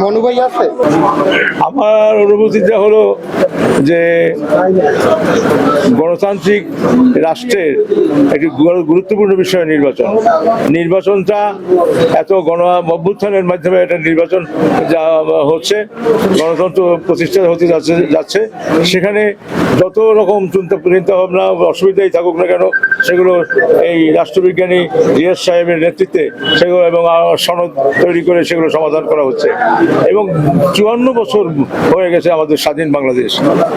মনু ভাই আছে? আমার অনুভূতিটা হলো যে গণতান্ত্রিক রাষ্ট্রের একটি গুরুত্বপূর্ণ বিষয় নির্বাচন। নির্বাচনটা এত গণ অভ্যুত্থানের মাধ্যমে একটা নির্বাচন যা হচ্ছে, গণতন্ত্র প্রতিষ্ঠা হতে যাচ্ছে যাচ্ছে, সেখানে যত রকম চিন্তা চিন্তা ভাবনা অসুবিধাই থাকুক না কেন, সেগুলো এই রাষ্ট্রবিজ্ঞানী রিয়াজ সাহেবের নেতৃত্বে সেগুলো এবং সনদ তৈরি করে সেগুলো সমাধান করা হচ্ছে। এবং চুয়ান্ন বছর হয়ে গেছে আমাদের স্বাধীন বাংলাদেশ।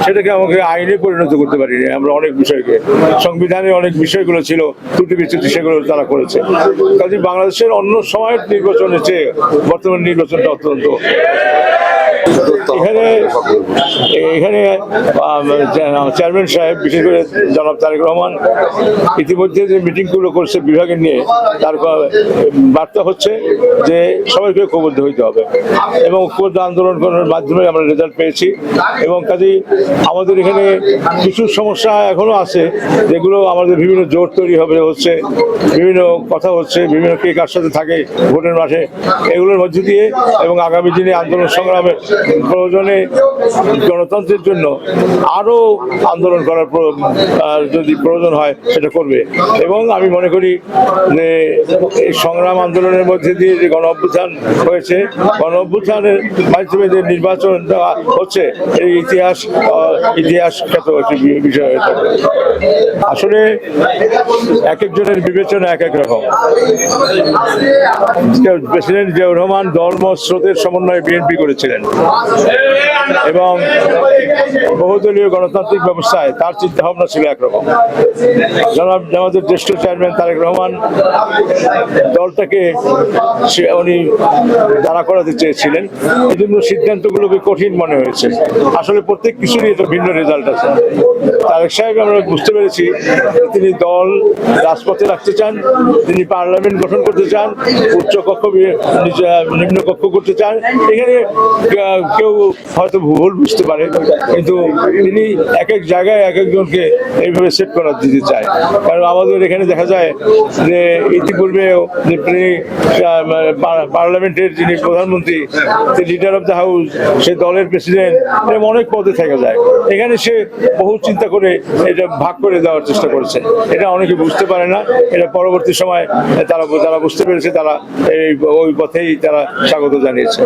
সেটাকে আমাকে আইনে পরিণত করতে পারিনি। আমরা অনেক বিষয়কে, সংবিধানে অনেক বিষয়গুলো ছিল, ত্রুটি বিচ্যুতি সেগুলো তারা করেছে। কাজে বাংলাদেশের অন্য সময়ের নির্বাচনের চেয়ে বর্তমান নির্বাচনটা অত্যন্ত এখানে এখানে চেয়ারম্যান সাহেব, বিশেষ করে জনাব তারেক রহমান, ইতিমধ্যে যে মিটিংগুলো করছে বিভাগের নিয়ে, তার বার্তা হচ্ছে যে সবাইকে ঐক্যবদ্ধ হইতে হবে। এবং ঐক্যবদ্ধ আন্দোলন করার মাধ্যমে আমরা রেজাল্ট পেয়েছি। এবং কাজেই আমাদের এখানে কিছু সমস্যা এখনও আছে, যেগুলো আমাদের বিভিন্ন জোট তৈরি হবে, হচ্ছে বিভিন্ন কথা হচ্ছে, বিভিন্ন কে কার সাথে থাকে ভোটের মাঠে, এগুলোর মধ্যে দিয়ে এবং আগামী দিনে আন্দোলন সংগ্রামে প্রয়োজনে গণতন্ত্রের জন্য আরও আন্দোলন করার যদি প্রয়োজন হয়, সেটা করবে। এবং আমি মনে করি যে এই সংগ্রাম আন্দোলনের মধ্যে দিয়ে যে গণ অভ্যুত্থান হয়েছে, গণ অভ্যুত্থানের মাধ্যমে যে নির্বাচন দেওয়া হচ্ছে, এই ইতিহাস ইতিহাস খ্যাত বিষয়। আসলে এক একজনের বিবেচনা এক এক রকম। প্রেসিডেন্ট জিয়াউর রহমান ধর্ম, স্রোতের সমন্বয়ে বিএনপি করেছিলেন। এবং বহুদলীয় গণতান্ত্রিক ব্যবস্থায় তার চিন্তা ভাবনা ছিল একরকম। জনাব আমাদের জ্যেষ্ঠ চেয়ারম্যান তারেক রহমান দলটাকে সে উনি দাঁড়া করাতে চেয়েছিলেন। এই জন্য সিদ্ধান্তগুলোকে কঠিন মনে হয়েছে। আসলে প্রত্যেক কিছুরই এটা ভিন্ন রেজাল্ট আছে। তারেক সাহেব, আমরা বুঝতে পেরেছি তিনি দল রাজপথে রাখতে চান, তিনি পার্লামেন্ট গঠন করতে চান, উচ্চ কক্ষ নিম্ন কক্ষ করতে চান। এখানে কেউ হয়তো ভুল বুঝতে পারে, কিন্তু তিনি এক এক জায়গায় এক একজনকে এইভাবে সেট করা দিতে চায়। কারণ আমাদের এখানে দেখা যায় যে ইতিপূর্বেও যে পার্লামেন্টের যিনি প্রধানমন্ত্রী লিডার অফ দ্য হাউস সে দলের প্রেসিডেন্ট এরকম অনেক পদে থাকা যায়। এখানে সে বহু চিন্তা করে এটা ভাগ করে দেওয়ার চেষ্টা করেছে। এটা অনেকে বুঝতে পারে না। এটা পরবর্তী সময় তারা যারা বুঝতে পেরেছে, তারা এই ওই পথেই তারা স্বাগত জানিয়েছে।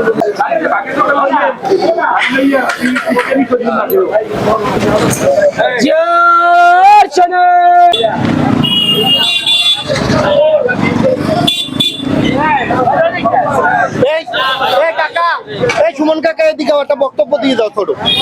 এই কাকা এই সুমন কাকা এদিকে একটা বক্তব্য দিয়ে দাও ছোট ভাই।